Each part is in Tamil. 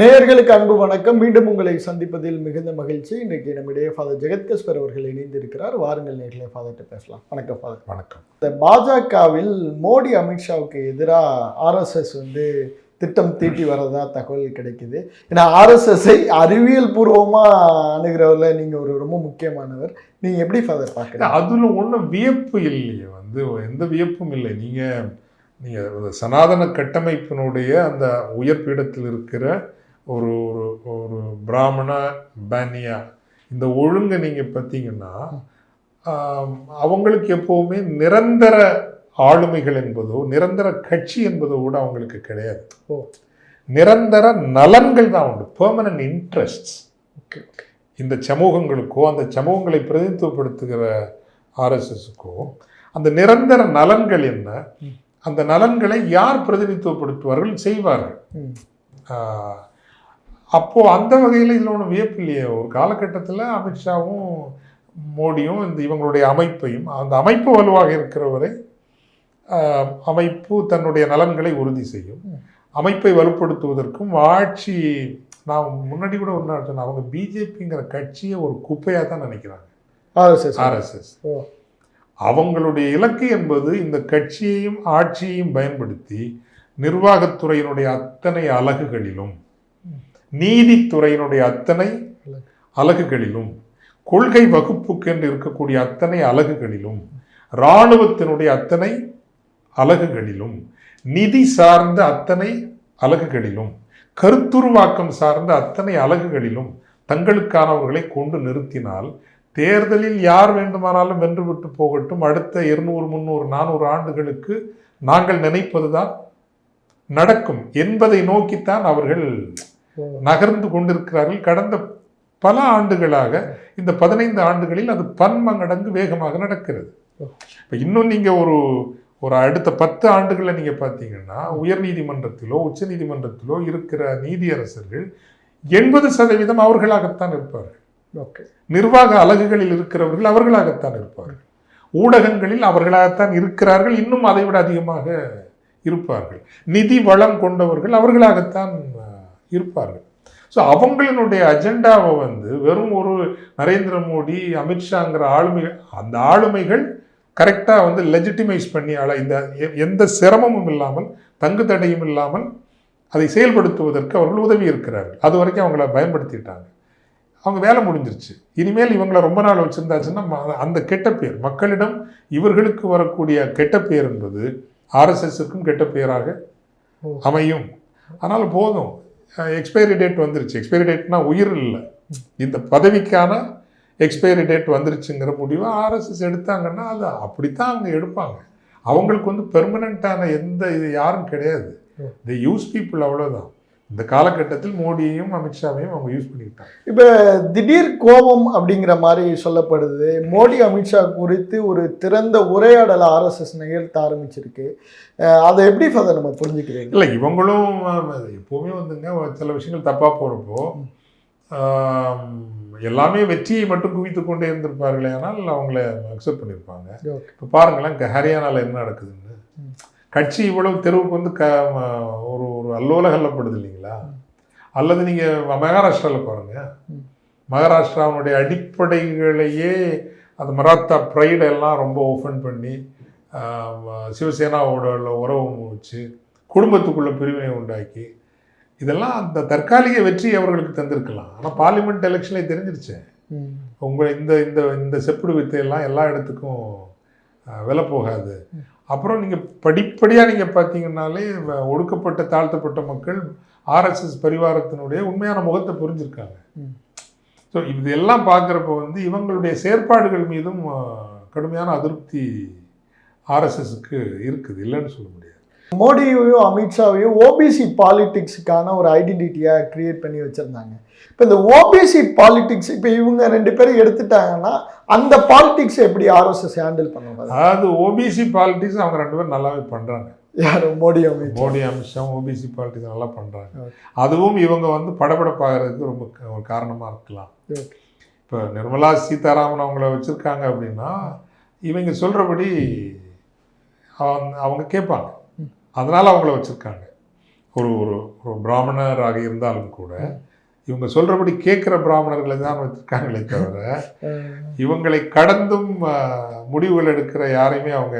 நேயர்களுக்கு அன்பு வணக்கம். மீண்டும் உங்களை சந்திப்பதில் மிகுந்த மகிழ்ச்சி. இன்றைக்கு நம்மிடையே ஃபாதர் ஜெகத்கஸ்கர் அவர்கள் இணைந்திருக்கிறார். வாருங்கள் நேர்களே ஃபாதர்கிட்ட பேசலாம். வணக்கம் ஃபாதர். வணக்கம். இந்த பாஜகவில் மோடி அமித்ஷாவுக்கு எதிராக ஆர்எஸ்எஸ் வந்து திட்டம் தீட்டி வரதா தகவல் கிடைக்குது. ஏன்னா ஆர்எஸ்எஸ்ஐ அறிவியல் பூர்வமாக அணுகிறவர்ல நீங்கள் ஒரு ரொம்ப முக்கியமானவர். நீங்கள் எப்படி ஃபாதர் பார்க்குறீங்க? அதுல ஒண்ணும் வியப்பு இல்லையே. வந்து எந்த வியப்பும் இல்லை. நீங்க நீங்க ஒரு சனாதன கட்டமைப்பினுடைய அந்த உயர் பீடத்தில் இருக்கிற ஒரு ஒரு ஒரு பிராமண பானியா இந்த ஒழுங்கை நீங்க பார்த்தீங்கன்னா அவங்களுக்கு எப்பவுமே நிரந்தர ஆளுமைகள் என்பதோ நிரந்தர கட்சி என்பதோ கூட அவங்களுக்கு கிடையாது. நிரந்தர நலன்கள் தான் உண்டு. பெர்மனன்ட் இன்ட்ரெஸ்ட்ஸ் ஓகே இந்த சமூகங்களுக்கோ அந்த சமூகங்களை பிரதிநிதித்துவப்படுத்துகிற ஆர்எஸ்எஸ்க்கோ அந்த நிரந்தர நலன்கள் என்ன? அந்த நலன்களை யார் பிரதிநிதித்துவப்படுத்துவார்கள்? செய்வார்கள். ம் ஆஹ், அப்போ அந்த வகையில் இதில் ஒன்றும் வியப்பு இல்லையே. ஒரு காலகட்டத்தில் அமித்ஷாவும் மோடியும் இந்த இவங்களுடைய அமைப்பையும் அந்த அமைப்பு வலுவாக இருக்கிறவரை அமைப்பு தன்னுடைய நலன்களை உறுதி செய்யும். அமைப்பை வலுப்படுத்துவதற்கும் ஆட்சி நான் முன்னாடி கூட நாள் சொன்னேன் அவங்க பிஜேபிங்கிற கட்சியை ஒரு குப்பையாக தான் நினைக்கிறாங்க. ஆர்எஸ்எஸ் ஆர்எஸ்எஸ் ஓ. அவங்களுடைய இலக்கு என்பது இந்த கட்சியையும் ஆட்சியையும் பயன்படுத்தி நிர்வாகத்துறையினுடைய அத்தனை அலகுகளிலும் நீதித்துறையினுடைய அத்தனை அலகுகளிலும் கொள்கை வகுப்புக்கென்று இருக்கக்கூடிய அத்தனை அலகுகளிலும் இராணுவத்தினுடைய அத்தனை அலகுகளிலும் நிதி சார்ந்த அத்தனை அலகுகளிலும் கருத்துருவாக்கம் சார்ந்த அத்தனை அலகுகளிலும் தங்களுக்கானவர்களை கொண்டு நிறுத்தினால் தேர்தலில் யார் வேண்டுமானாலும் வென்றுவிட்டு போகட்டும். அடுத்த இருநூறு முந்நூறு நானூறு ஆண்டுகளுக்கு நாங்கள் நினைப்பதுதான் நடக்கும். என்பதை நோக்கித்தான் அவர்கள் நகர்ந்து கொண்டிருக்கிறார்கள். கடந்த பல ஆண்டுகளாக இந்த பதினைந்து ஆண்டுகளில் அது பன்மடங்கு வேகமாக நடக்கிறது. இப்போ இன்னும் நீங்கள் ஒரு ஒரு அடுத்த பத்து ஆண்டுகளில் நீங்கள் பார்த்தீங்கன்னா உயர்நீதிமன்றத்திலோ உச்சநீதிமன்றத்திலோ இருக்கிற நீதியரசர்கள் எண்பது சதவீதம் அவர்களாகத்தான் இருப்பார்கள். ஓகே. நிர்வாக அலகுகளில் இருக்கிறவர்கள் அவர்களாகத்தான் இருப்பார்கள். ஊடகங்களில் அவர்களாகத்தான் இருக்கிறார்கள். இன்னும் அதை விட அதிகமாக இருப்பார்கள். நிதி வளம் கொண்டவர்கள் அவர்களாகத்தான் இருப்பார்கள். ஸோ அவங்களினுடைய அஜெண்டாவை வந்து வெறும் ஒரு நரேந்திர மோடி அமித்ஷாங்கிற ஆளுமை அந்த ஆளுமைகள் கரெக்டாக வந்து லெஜிட்டிமைஸ் பண்ணி ஆள இந்த எந்த சிரமமும் இல்லாமல் தங்கு தடையும் இல்லாமல் அதை செயல்படுத்துவதற்கு அவர்கள் உதவி இருக்கிறார்கள். அது வரைக்கும் அவங்கள பயன்படுத்திட்டாங்க. அவங்க வேலை முடிஞ்சிருச்சு. இனிமேல் இவங்களை ரொம்ப நாள் வச்சிருந்தாச்சுன்னா அந்த கெட்ட பேர் மக்களிடம் இவர்களுக்கு வரக்கூடிய கெட்ட பேர் என்பது ஆர்எஸ்எஸ்க்கும் கெட்ட பேராக. அமையும். ஆனால் போதும். எக்ஸ்பைரி டேட் வந்துருச்சு. எக்ஸ்பைரி டேட்னா உயிர் இல்லை. இந்த பதவிக்கான எக்ஸ்பைரி டேட் வந்துருச்சுங்கிற முடிவை ஆர்எஸ்எஸ் எடுத்தாங்கன்னா அது அப்படித்தான் அவங்க எடுப்பாங்க. அவங்களுக்கு வந்து பெர்மனண்ட்டான எந்த இது யாரும் கிடையாது. ஓ. தி யூஸ் பீப்புள் அவ்வளோதான் இந்த காலகட்டத்தில் மோடியையும் அமித்ஷாவையும் அவங்க யூஸ் பண்ணிக்கிட்டாங்க. இப்போ திடீர் கோபம் அப்படிங்கிற மாதிரி சொல்லப்படுது. மோடி அமித்ஷா குறித்து ஒரு திறந்த உரையாடலை ஆர்எஸ்எஸ் நிகழ்த்த ஆரம்பிச்சிருக்கு. அதை எப்படி ஃபாதர் நம்ம புரிஞ்சுக்கிறீங்க? இல்லை இவங்களும் எப்பவுமே வந்துங்க சில விஷயங்கள் தப்பாக போகிறப்போ எல்லாமே வெற்றியை மட்டும் குவித்து கொண்டே இருந்திருப்பார்களே ஆனால் அவங்கள அக்செப்ட் பண்ணியிருப்பாங்க இப்போ பாருங்களேன் ஹரியானாவில் என்ன நடக்குதுன்னு. கட்சி இவ்வளவு தெருவுக்கு வந்து க ஒரு ஒரு அல்லோல கல்லப்படுது இல்லைங்களா? அல்லது நீங்கள் மகாராஷ்டிராவில் பாருங்க. ம். மகாராஷ்டிராவுடைய அடிப்படைகளையே அந்த மராத்தா ப்ரைட் எல்லாம் ரொம்ப ஓப்பன் பண்ணி சிவசேனாவோட உள்ள உறவு வச்சு குடும்பத்துக்குள்ள பிரிவினை உண்டாக்கி இதெல்லாம் அந்த தற்காலிக வெற்றி அவர்களுக்கு தந்திருக்கலாம். ஆனால் பார்லிமெண்ட் எலெக்ஷன்ல தெரிஞ்சிருச்சு. ம். உங்கள் இந்த இந்த இந்த செப்புடு வித்தையெல்லாம் எல்லா இடத்துக்கும் விலை போகாது அப்புறம் நீங்கள் படிப்படியாக நீங்கள் பார்த்தீங்கன்னாலே ஒடுக்கப்பட்ட தாழ்த்தப்பட்ட மக்கள் ஆர்எஸ்எஸ் பரிவாரத்தினுடைய உண்மையான முகத்தை புரிஞ்சிருக்காங்க. ஸோ இது எல்லாம் பார்க்குறப்ப வந்து இவங்களுடைய செயற்பாடுகள் மீதும் கடுமையான அதிருப்தி ஆர்எஸ்எஸ்க்கு இருக்குது இல்லைன்னு சொல்ல முடியாது மோடியையும் அமித்ஷாவையும் ஓபிசி பாலிடிக்ஸுக்கான ஒரு ஐடென்டிட்டியாக கிரியேட் பண்ணி வச்சுருந்தாங்க. இப்போ இந்த ஓபிசி பாலிடிக்ஸ் இப்போ இவங்க ரெண்டு பேரும் எடுத்துட்டாங்கன்னா அந்த பாலிடிக்ஸ் எப்படி ஆர்எஸ்எஸ் ஹேண்டில் பண்ணுவாங்க? அதாவது ஓபிசி பாலிட்டிக்ஸ் அவங்க ரெண்டு பேரும் நல்லாவே பண்ணுறாங்க யார்? மோடி அமித்ஷா. மோடி அமித்ஷா ஓபிசி பாலிட்டிக்ஸ் நல்லா பண்ணுறாங்க. அதுவும் இவங்க வந்து படபடப்பாகிறதுக்கு ரொம்ப ஒரு காரணமாக இருக்கலாம். இப்போ நிர்மலா சீதாராமன் அவங்கள வச்சுருக்காங்க அப்படின்னா இவங்க சொல்கிறபடி அவங்க கேட்பாங்க. அதனால் அவங்கள வச்சுருக்காங்க. ஒரு ஒரு ஒரு பிராமணராக இருந்தாலும் கூட இவங்க சொல்றபடி கேட்குற பிராமணர்களை தான் வச்சிருக்காங்களே தவிர இவங்களை கடந்தும் முடிவுகள் எடுக்கிற யாரையுமே அவங்க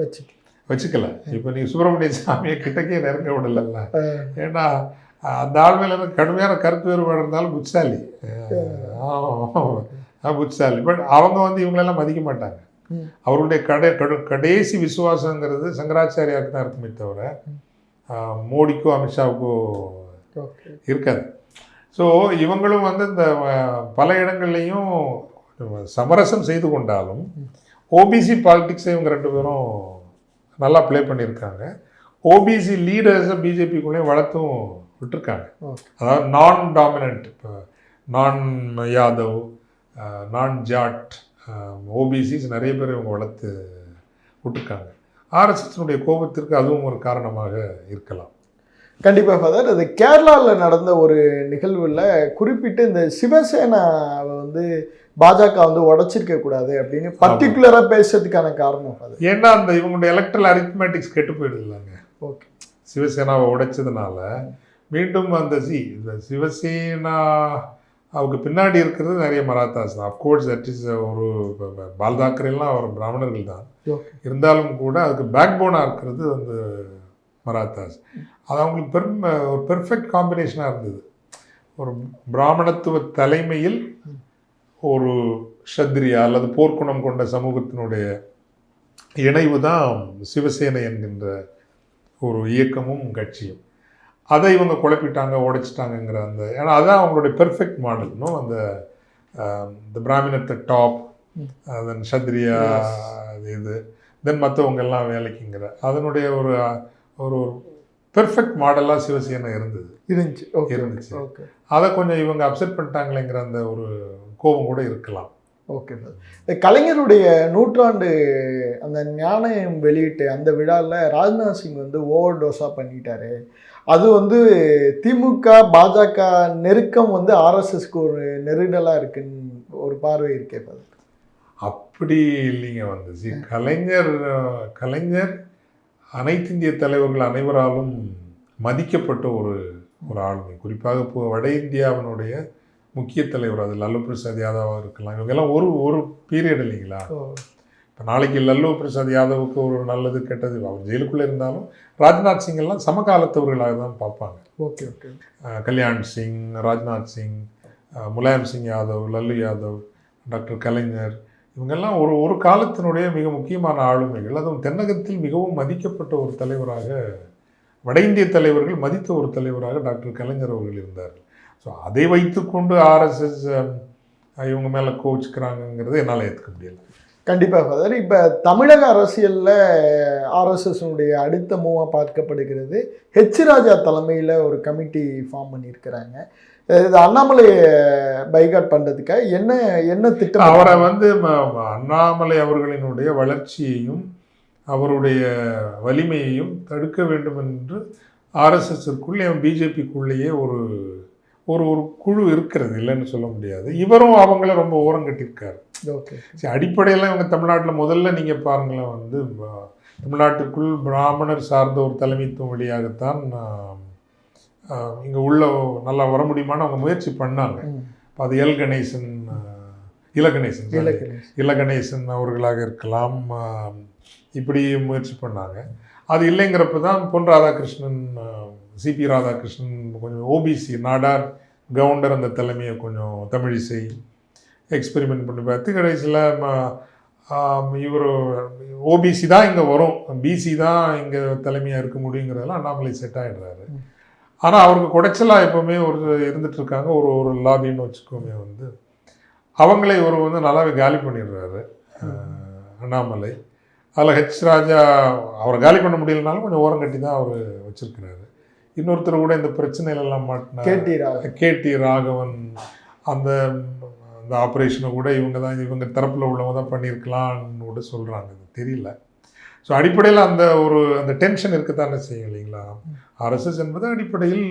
வச்சுக்க வச்சுக்கல. இப்போ நீ சுப்பிரமணிய சாமியை கிட்டக்கே நெருங்க விடல அஹ், ஏன்னா அந்த ஆள் மேல கடுமையான கருத்து வேறுபாடு இருந்தாலும் புட்சாலி புட்சாலி பட் அவங்க வந்து இவங்களெல்லாம் மதிக்க மாட்டாங்க. அவருடைய கடை கடு கடைசி விசுவாசங்கிறது சங்கராச்சாரியாவுக்கு தான் இருக்குமே தவிர மோடிக்கோ அமித்ஷாவுக்கோ இருக்காது. ஸோ இவங்களும் வந்து இந்த பல இடங்கள்லையும் சமரசம் செய்து கொண்டாலும் ஓபிசி பாலிடிக்ஸை இவங்க ரெண்டு பேரும் நல்லா ப்ளே பண்ணியிருக்காங்க. ஓபிசி லீடர்ஸை பிஜேபிக்குள்ளேயும் வளர்த்தும் விட்டுருக்காங்க. அதாவது நான் டாமினன்ட் இப்போ நான் யாதவ் நான் ஜாட் ஓபிசிஸ் நிறைய பேர் இவங்க வளர்த்து விட்டுருக்காங்க. ஆர்எஸ்எஸ்னுடைய கோபத்திற்கு அதுவும் ஒரு காரணமாக இருக்கலாம். கண்டிப்பாக ஃபாதர் அது கேரளாவில் நடந்த ஒரு நிகழ்வில் குறிப்பிட்டு இந்த சிவசேனாவை வந்து பாஜக வந்து உடைச்சிருக்க கூடாது அப்படின்னு பர்டிகுலராக பேசுறதுக்கான காரணம் ஃபாதர் ஏன்னா அந்த இவங்களுடைய எலக்ட்ரல் அரித்மேட்டிக்ஸ் கெட்டு போயிடுதுலாங்க ஓகே சிவசேனாவை உடைச்சதுனால மீண்டும் அந்த சி இந்த சிவசேனா அவங்க பின்னாடி இருக்கிறது நிறைய மராத்தாஸ் தான். அஃப்கோர்ஸ் தட் இஸ் ஒரு பால் தாக்கரேலாம் அவர் பிராமணர்கள் தான். இருந்தாலும் கூட அதுக்கு பேக் போனாக இருக்கிறது வந்து மராத்தாஸ். அது அவங்களுக்கு பெரும் ஒரு பெர்ஃபெக்ட் காம்பினேஷனாக இருந்தது. ஒரு பிராமணத்துவ தலைமையில் ஒரு ஷத்ரியா அல்லது போர்க்குணம் கொண்ட சமூகத்தினுடைய இணைவு தான் சிவசேனை என்கின்ற ஒரு இயக்கமும் கட்சியும். அதை இவங்க குழப்பிட்டாங்க உடைச்சிட்டாங்கங்கிற அந்த ஏன்னா அதான் அவங்களுடைய பெர்ஃபெக்ட் மாடல் இன்னும் அந்த இந்த பிராமினத்தை டாப் தென் சத்ரியா இது தென் மற்றவங்க எல்லாம் வேலைக்குங்கிற. அதனுடைய ஒரு ஒரு பெர்ஃபெக்ட் மாடலாக சிவசேனை இருந்தது. இருந்துச்சு. ஓகே. இருந்துச்சு. ஓகே. அதை கொஞ்சம் இவங்க அப்செட் பண்ணிட்டாங்களேங்கிற அந்த ஒரு கோபம் கூட இருக்கலாம். ஓகே சார் இந்த கலைஞருடைய நூற்றாண்டு அந்த ஞானம் வெளியிட்டு அந்த விழாவில் ராஜ்நாத் சிங் வந்து ஓவர் டோஸாக பண்ணிட்டாரு. அது வந்து திமுக பாஜக நெருக்கம் வந்து ஆர்எஸ்எஸ்க்கு ஒரு நெருடலாக இருக்குன்னு ஒரு பார்வை இருக்கே ஃபாதர் அப்படி இல்லைங்க வந்து. சி கலைஞர் கலைஞர் அனைத்து இந்திய தலைவர்கள் அனைவராலும் மதிக்கப்பட்ட ஒரு ஒரு ஆளுமை. குறிப்பாக இப்போ வட இந்தியாவினுடைய முக்கிய தலைவர் அது லல்லு பிரசாத் யாதவாக இருக்கலாம். இவங்கெல்லாம் ஒரு ஒரு பீரியட் இல்லைங்களா? இப்போ நாளைக்கு லல்லு பிரசாத் யாதவுக்கு ஒரு நல்லது கெட்டது அவர் ஜெயிலுக்குள்ளே இருந்தாலும் ராஜ்நாத் சிங் எல்லாம் சமகாலத்தவர்களாக தான் பார்ப்பாங்க. Okay okay. Kalyan Singh Rajnath Singh Mulayam Singh Yadav Lalu Yadav doctor Kalaignar இவங்கெல்லாம் ஒரு ஒரு காலத்தினுடைய மிக முக்கியமான ஆளுமைகள். அதுவும் தென்னகத்தில் மிகவும் மதிக்கப்பட்ட ஒரு தலைவராக வட இந்திய தலைவர்கள் மதித்த ஒரு தலைவராக டாக்டர் கலைஞர் அவர்கள் இருந்தார். ஸோ அதை வைத்துக்கொண்டு ஆர்எஸ்எஸ் இவங்க மேலே கோவிச்சுக்கிறாங்கங்கிறது என்னால் ஏற்றுக்க முடியல. கண்டிப்பாக ஃபாதர் இப்போ தமிழக அரசியலில் ஆர்எஸ்எஸ்னுடைய அடுத்த மூவாக பார்க்கப்படுகிறது. ஹெச் ராஜா தலைமையில் ஒரு கமிட்டி ஃபார்ம் பண்ணியிருக்கிறாங்க. இது அண்ணாமலையை பைகாட் பண்ணுறதுக்காக என்ன என்ன திட்டம்? அவரை வந்து அண்ணாமலை அவர்களினுடைய வளர்ச்சியையும் அவருடைய வலிமையையும் தடுக்க வேண்டும் என்று ஆர்எஸ்எஸ்க்குள்ளே பிஜேபிக்குள்ளேயே ஒரு ஒரு ஒரு குழு இருக்கிறது இல்லைன்னு சொல்ல முடியாது. இவரும் அவங்கள ரொம்ப ஓரம் கட்டியிருக்காரு. ஓகே. சரி அடிப்படையில் இவங்க தமிழ்நாட்டில் முதல்ல நீங்கள் பாருங்களேன் வந்து தமிழ்நாட்டுக்குள் பிராமணர் சார்ந்த ஒரு தலைமைத்துவம் வழியாகத்தான் இங்கே உள்ள நல்லா வர முடியுமான்னு அவங்க முயற்சி பண்ணாங்க. அது எல் கணேசன் இல கணேசன் இல கணேசன். அவர்களாக இருக்கலாம் இப்படி முயற்சி பண்ணாங்க. அது இல்லைங்கிறப்ப தான் பொன் ராதாகிருஷ்ணன் சிபி ராதாகிருஷ்ணன் கொஞ்சம் ஓபிசி நாடார் கவுண்டர் அந்த தலைமையை கொஞ்சம் தமிழிசை எக்ஸ்பெரிமெண்ட் பண்ணி பார்த்து கடைசியில் இவர் ஓபிசி தான் இங்கே வரும். பிசி தான் இங்கே தலைமையாக இருக்க முடியுங்கிறதெல்லாம் அண்ணாமலை செட் ஆகிடுறாரு ஆனால் அவருக்கு குடைச்சலாக எப்போவுமே ஒரு இருந்துட்டு இருக்காங்க. ஒரு ஒரு லாபின்னு வச்சுக்கோமே வந்து அவங்களே ஒரு வந்து நல்லாவே காலி பண்ணிடுறாரு அண்ணாமலை. அதில் ஹெச் ராஜா அவரை காலி பண்ண முடியலனாலும் கொஞ்சம் ஓரம் கட்டி தான் அவர் வச்சிருக்கிறாரு. இன்னொருத்தர் கூட இந்த பிரச்சனையிலெல்லாம் மாட்டினார். கேடி ராவ் கேடி ராகவன் அந்த அந்த ஆப்ரேஷனை கூட இவங்க தான் இவங்க தரப்பில் உள்ளவங்க தான் பண்ணியிருக்கலாம்னு கூட சொல்கிறாங்க தெரியல. ஸோ அடிப்படையில் அந்த ஒரு அந்த டென்ஷன் இருக்கத்தானே செய்யும் இல்லைங்களா? ஆர்எஸ்எஸ் என்பது அடிப்படையில்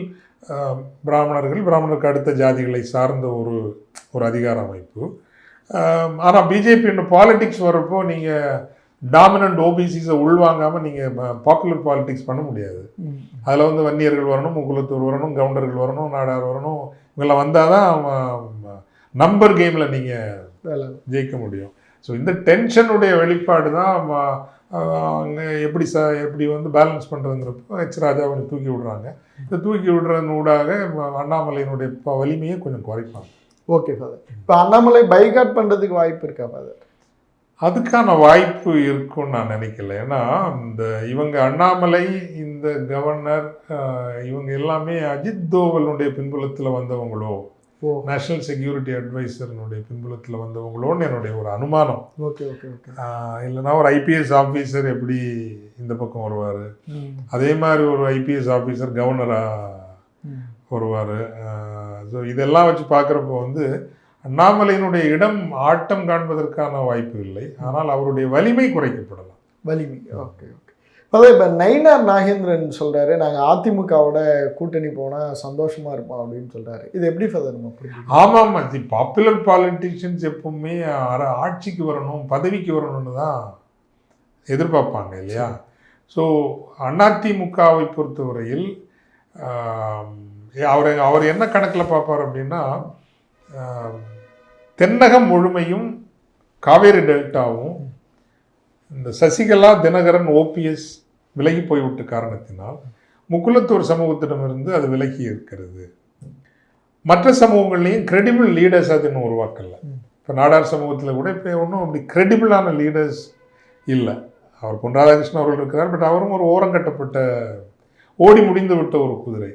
பிராமணர்கள் பிராமணருக்கு அடுத்த ஜாதிகளை சார்ந்த ஒரு ஒரு அதிகார அமைப்பு. ஆனால் பிஜேபி பாலிடிக்ஸ் வர்றப்போ நீங்கள் டாமினன்ட் ஓபிசிஸை உள்வாங்காமல் நீங்கள் பாப்புலர் பாலிடிக்ஸ் பண்ண முடியாது. அதில் வந்து வன்னியர்கள் வரணும் முகுலத்தூர் வரணும் கவுண்டர்கள் வரணும் நாடார் வரணும் இவங்கெல்லாம் வந்தால் தான் நம்பர் கேமில் நீங்கள் ஜெயிக்க முடியும். ஸோ இந்த டென்ஷனுடைய வெளிப்பாடு தான் எப்படி ச எப்படி வந்து பேலன்ஸ் பண்ணுறதுங்கிறப்போ ஹெச் ராஜாவை தூக்கி விடுறாங்க. இந்த தூக்கி விடுறதன் ஊடாக அண்ணாமலையினுடைய வலிமையை கொஞ்சம் குறைப்பாங்க. ஓகே ஃபாதர் இப்போ அண்ணாமலை பைகாட் பண்ணுறதுக்கு வாய்ப்பு இருக்கா ஃபாதர் அதுக்கான வாய்ப்பு இருக்கும்னு நான் நினைக்கல. ஏன்னா இந்த இவங்க அண்ணாமலை இந்த கவர்னர் இவங்க எல்லாமே அஜித் தோவலுடைய பின்புலத்தில் வந்தவங்களோ நேஷனல் செக்யூரிட்டி அட்வைசர்னுடைய பின்புலத்தில் வந்தவங்களோன்னு என்னுடைய ஒரு அனுமானம். Okay okay okay. ஆஹ் இல்லைன்னா ஒரு ஐபிஎஸ் ஆஃபீஸர் எப்படி இந்த பக்கம் வருவார்? அதே மாதிரி ஒரு ஐபிஎஸ் ஆஃபீஸர் கவர்னராக வருவார். ஸோ இதெல்லாம் வச்சு பார்க்குறப்போ வந்து அண்ணாமலையினுடைய இடம் ஆட்டம் காண்பதற்கான வாய்ப்பு இல்லை. ஆனால் அவருடைய வலிமை குறைக்கப்படலாம். வலிமை. Okay okay. அதான் இப்போ நயினார் நாகேந்திரன் சொல்றாரு நாங்கள் அதிமுகவோட கூட்டணி போனால் சந்தோஷமா இருப்போம் அப்படின்னு சொல்றாரு. இது எப்படி ஃபாதர் நம்ம புரிஞ்சுக்கணும்? ஆமாம் தி பாப்புலர் பாலிட்டிஷியன்ஸ் எப்பவுமே ஆட்சிக்கு வரணும் பதவிக்கு வரணும்னு தான் எதிர்பார்ப்பாங்க இல்லையா? ஸோ அதிமுகவை பொறுத்தவரையில் அவர் அவர் என்ன கணக்கில் பார்ப்பார் அப்படின்னா தென்னகம் முழுமையும் காவேரி டெல்டாவும் இந்த சசிகலா தினகரன் ஓபிஎஸ் விலகி போய்விட்ட காரணத்தினால் முக்குலத்தூர் சமூகத்திடமிருந்து அது விலகி இருக்கிறது. மற்ற சமூகங்கள்லையும் கிரெடிபிள் லீடர்ஸ் அது இன்னும் உருவாக்கலை. இப்போ நாடார் சமூகத்தில் கூட இப்போ ஒன்றும் அப்படி கிரெடிபிளான லீடர்ஸ் இல்லை. அவர் பொன் ராதாகிருஷ்ணன் அவர்கள் இருக்கிறார் பட் அவரும் ஒரு ஓரங்கட்டப்பட்ட ஓடி முடிந்து விட்ட ஒரு குதிரை.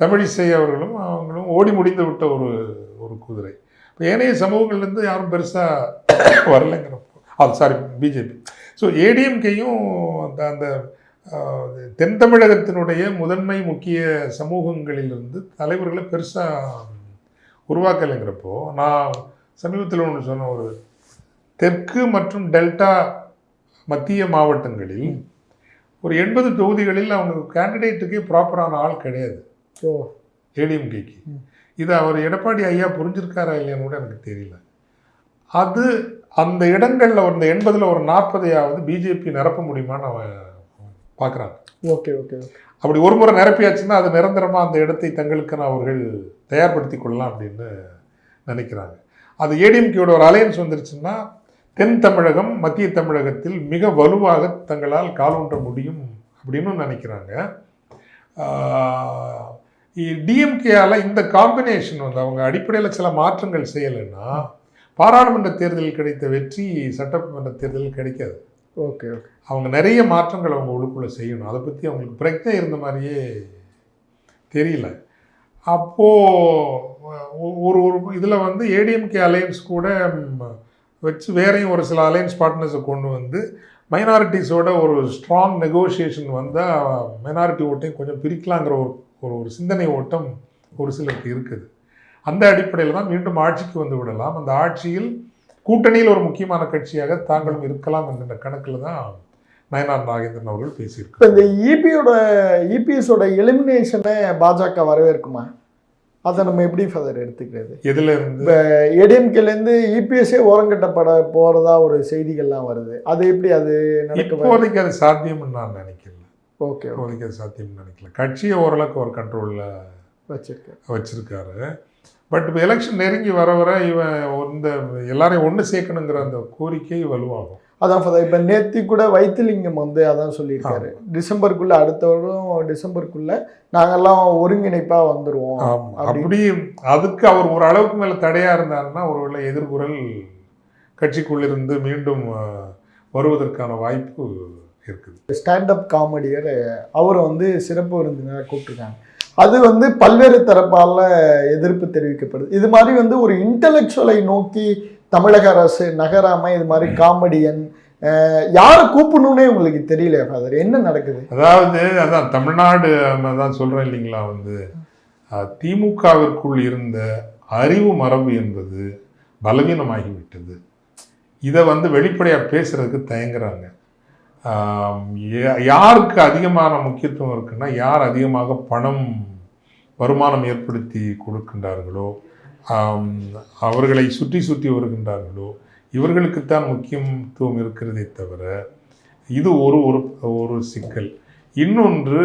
தமிழிசை அவர்களும் அவங்களும் ஓடி முடிந்து விட்ட ஒரு ஒரு குதிரை. இப்போ ஏனைய சமூகங்கள்லேருந்து யாரும் பெருசாக வரலைங்கிறப்போ அது சாரி பிஜேபி ஸோ ஏடிஎம்கேயும் அந்த அந்த தென் தமிழகத்தினுடைய முதன்மை முக்கிய சமூகங்களிலிருந்து தலைவர்களை பெருசாக உருவாக்கலைங்கிறப்போ நான் சமீபத்தில் ஒன்று சொன்ன ஒரு தெற்கு மற்றும் டெல்டா மத்திய மாவட்டங்களில் ஒரு எண்பது தொகுதிகளில் அவங்க கேண்டிடேட்டுக்கே ப்ராப்பரான ஆள் கிடையாது. ஓ. ஏடிஎம்கேக்கு. இது அவர் எடப்பாடி ஐயா புரிஞ்சிருக்காரா இல்லையான்னு கூட எனக்கு தெரியல. அது அந்த இடங்களில் அந்த எண்பதில் ஒரு நாற்பதையாவது பிஜேபி நிரப்ப முடியுமான்னு அவன் பார்க்குறாங்க ஓகே ஓகே ஓகே. அப்படி ஒரு முறை நிரப்பியாச்சுன்னா அது நிரந்தரமாக அந்த இடத்தை தங்களுக்கென அவர்கள் தயார்படுத்தி கொள்ளலாம் அப்படின்னு நினைக்கிறாங்க. அது ஏடிஎம்கேயோட ஒரு அலையன்ஸ் வந்துருச்சுன்னா தென் தமிழகம் மத்திய தமிழகத்தில் மிக வலுவாக தங்களால் காலூன்ற முடியும் அப்படின்னு நினைக்கிறாங்க. டிஎம்கேயால் இந்த காம்பினேஷன் வந்து அவங்க அடிப்படையில் சில மாற்றங்கள் செய்யலைன்னா பாராளுமன்ற தேர்தலில் கிடைத்த வெற்றி சட்டமன்ற தேர்தலில் கிடைக்காது. Okay okay. அவங்க நிறைய மாற்றங்கள் அவங்க உள்ளுக்குள்ளே செய்யணும். அதை பற்றி அவங்களுக்கு பிரச்சனை இருந்த மாதிரியே தெரியல. அப்போது ஒரு ஒரு இதில் வந்து ஏடிஎம்கே அலையன்ஸ் கூட வச்சு வேறையும் ஒரு சில அலையன்ஸ் பார்ட்னர்ஸை கொண்டு வந்து மைனாரிட்டிஸோட ஒரு ஸ்ட்ராங் நெகோஷியேஷன் வந்தால் மைனாரிட்டி ஓட்டையும் கொஞ்சம் பிரிக்கலாங்கிற ஒரு ஒரு ஒரு சிந்தனை ஓட்டம் ஒரு சிலருக்கு இருக்குது. அந்த அடிப்படையில் தான் மீண்டும் ஆட்சிக்கு வந்து விடலாம். அந்த ஆட்சியில் கூட்டணியில் ஒரு முக்கியமான கட்சியாக தாங்களும் இருக்கலாம் என்கிற கணக்கில் தான் நயனார் நாகேந்திரன் அவர்கள் பேசியிருக்காங்க இப்போ இந்த இபியோட இபிஎஸோட எலிமினேஷனை பாஜக வரவேற்குமா? அதை நம்ம எப்படி ஃபாதர் எடுத்துக்கிறது? எதுல இருந்து? ஏடிஎம்கேலேருந்து இபிஎஸ்ஏ ஓரங்கட்டப்பட போகிறதா ஒரு செய்திகள்லாம் வருது. அது எப்படி அது நடக்க இப்போதைக்கு அது சாத்தியம்னு நான் நினைக்கல. ஓகே இப்போதைக்கு சாத்தியம்னு நினைக்கல. கட்சியை ஓரளவுக்கு ஒரு கண்ட்ரோலில் வச்சிருக்கேன் வச்சிருக்காரு. பட் இப்போ எலெக்ஷன் நெருங்கி வர வர இவன் இந்த எல்லாரையும் ஒன்று சேர்க்கணுங்கிற அந்த கோரிக்கை வலுவாகும். அதான் இப்போ நேத்தி கூட வைத்திலிங்கம் வந்து அதான் சொல்லியிருக்காரு. டிசம்பருக்குள்ள அடுத்த வருடம் டிசம்பருக்குள்ள நாங்கெல்லாம் ஒருங்கிணைப்பா வந்துருவோம் ஆமா. அப்படி- அதுக்கு அவர் ஒரு அளவுக்கு மேலே தடையா இருந்தாருன்னா ஒருவேளை எதிர்குரல் கட்சிக்குள்ளிருந்து மீண்டும் வருவதற்கான வாய்ப்பு இருக்குது. ஸ்டாண்டப் காமெடியர் அவரை வந்து சிறப்பு விருந்தினராக கூப்பிட்டுருக்காங்க. அது வந்து பல்வேறு தரப்பால எதிர்ப்பு தெரிவிக்கப்படுது. இது மாதிரி வந்து ஒரு இன்டலெக்சுவலை நோக்கி தமிழக அரசு நகராம இது மாதிரி காமெடியன் யாரை கூப்பிடணும்னே உங்களுக்கு தெரியல ஃபாதர் என்ன நடக்குது? அதாவது அதான் தமிழ்நாடு தான் சொல்கிறேன் இல்லைங்களா வந்து திமுகவிற்குள் இருந்த அறிவு மரபு என்பது பலவீனமாகிவிட்டது. இதை வந்து வெளிப்படையாக பேசுறதுக்கு தயங்குறாங்க. யாருக்கு அதிகமான முக்கியத்துவம் இருக்குன்னா யார் அதிகமாக பணம் வருமானம் ஏற்படுத்தி கொடுக்கின்றார்களோ அவர்களை சுற்றி சுற்றி வருகின்றார்களோ இவர்களுக்குத்தான் முக்கியத்துவம் இருக்கிறதே தவிர இது ஒரு ஒரு ஒரு சிக்கல். இன்னொன்று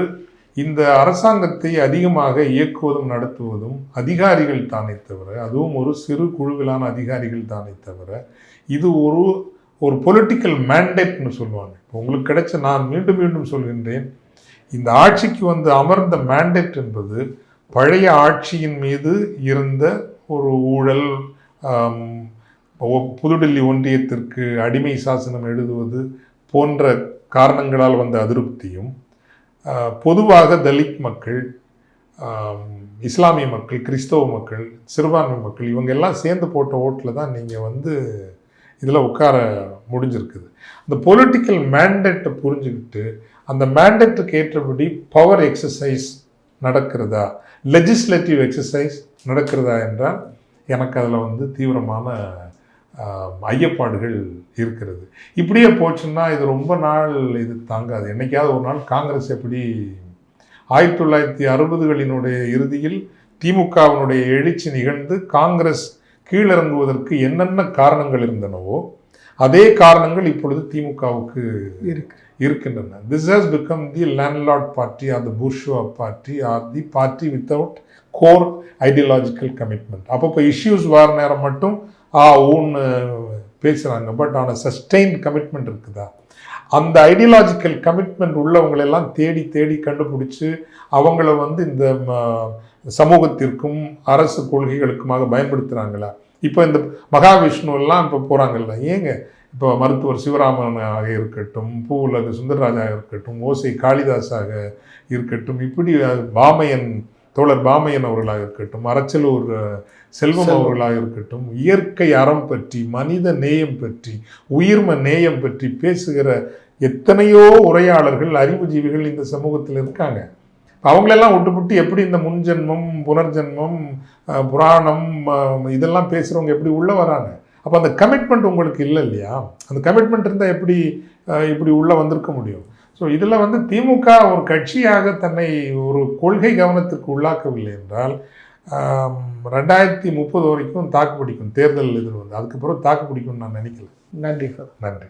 இந்த அரசாங்கத்தை அதிகமாக இயக்குவதும் நடத்துவதும் அதிகாரிகள் தானே தவிர அதுவும் ஒரு சிறு குழுவிலான அதிகாரிகள் தானே தவிர இது ஒரு ஒரு பொலிட்டிக்கல் மேண்டேட்னு சொல்லுவாங்க. இப்போ உங்களுக்கு கிடைச்ச நான் மீண்டும் மீண்டும் சொல்கின்றேன். இந்த ஆட்சிக்கு வந்து அமர்ந்த மேண்டேட் என்பது பழைய ஆட்சியின் மீது இருந்த ஒரு ஊழல் புதுடெல்லி ஒன்றியத்திற்கு அடிமை சாசனம் எழுதுவது போன்ற காரணங்களால் வந்த அதிருப்தியும் பொதுவாக தலித் மக்கள் இஸ்லாமிய மக்கள் கிறிஸ்தவ மக்கள் சிறுபான்மை மக்கள் இவங்க எல்லாம் சேர்ந்து போட்ட ஓட்டில் தான் நீங்கள் வந்து இதில் உட்கார முடிஞ்சிருக்குது. அந்த பொலிட்டிக்கல் மேண்டேட்டை புரிஞ்சுக்கிட்டு அந்த மேண்டேட்டுக்கு ஏற்றபடி பவர் எக்ஸசைஸ் நடக்கிறதா? லெஜிஸ்லேட்டிவ் எக்ஸசைஸ் நடக்கிறதா என்றால் எனக்கு அதில் வந்து தீவிரமான ஐயப்பாடுகள் இருக்கிறது. இப்படியே போச்சுன்னா இது ரொம்ப நாள் இது தாங்காது. என்றைக்காவது ஒரு நாள் காங்கிரஸ் எப்படி ஆயிரத்தி தொள்ளாயிரத்தி அறுபதுகளினுடைய இறுதியில் திமுகவினுடைய எழுச்சி நிகழ்ந்து காங்கிரஸ் கீழிறங்குவதற்கு என்னென்ன காரணங்கள் இருந்தனவோ அதே காரணங்கள் இப்பொழுது திமுகவுக்கு இருக்கு. இருக்கின்றன. This has become the landlord party or the bourgeois party or the party without core ideological commitment அப்பப்போ இஷ்யூஸ் வர நேரம் மட்டும் ஆ ஊன்னு பேசுகிறாங்க பட் ஆன சஸ்டெயின்ட் கமிட்மெண்ட் இருக்குதா? அந்த ஐடியாலஜிக்கல் கமிட்மெண்ட் உள்ளவங்களெல்லாம் தேடி தேடி கண்டுபிடிச்சு அவங்கள வந்து இந்த சமூகத்திற்கும் அரசு கொள்கைகளுக்குமாக பயன்படுத்துகிறாங்களா இப்போ இந்த மகாவிஷ்ணு எல்லாம் இப்போ போகிறாங்கல்ல ஏங்க? இப்போ மருத்துவர் சிவராமனாக இருக்கட்டும் பூவுலகு சுந்தரராஜாக இருக்கட்டும் ஓசை காளிதாஸாக இருக்கட்டும் இப்படி பாமையன் தோழர் பாமையன் அவர்களாக இருக்கட்டும் அரச்சலூர் செல்வம். அவர்களாக இருக்கட்டும் இயற்கை அறம் பற்றி மனித நேயம் பற்றி உயிர்ம நேயம் பற்றி பேசுகிற எத்தனையோ உரையாளர்கள் அறிவுஜீவிகள் இந்த சமூகத்தில் இருக்காங்க. அவங்களெல்லாம் விட்டுப்புட்டு எப்படி இந்த முன்ஜென்மம் புனர்ஜென்மம் புராணம் இதெல்லாம் பேசுகிறவங்க எப்படி உள்ளே வராங்க? அப்போ அந்த கமிட்மெண்ட் உங்களுக்கு இல்லை இல்லையா? அந்த கமிட்மெண்ட் இருந்தால் எப்படி இப்படி உள்ளே வந்திருக்க முடியும்? ஸோ இதில் வந்து திமுக ஒரு கட்சியாக தன்னை ஒரு கொள்கை கவனத்திற்கு உள்ளாக்கவில்லை என்றால் ரெண்டாயிரத்தி முப்பது வரைக்கும் தாக்கு பிடிக்கும் தேர்தல் இது வந்து அதுக்கப்புறம் தாக்கு பிடிக்கும்னு நான் நினைக்கல. நன்றி சார். நன்றி.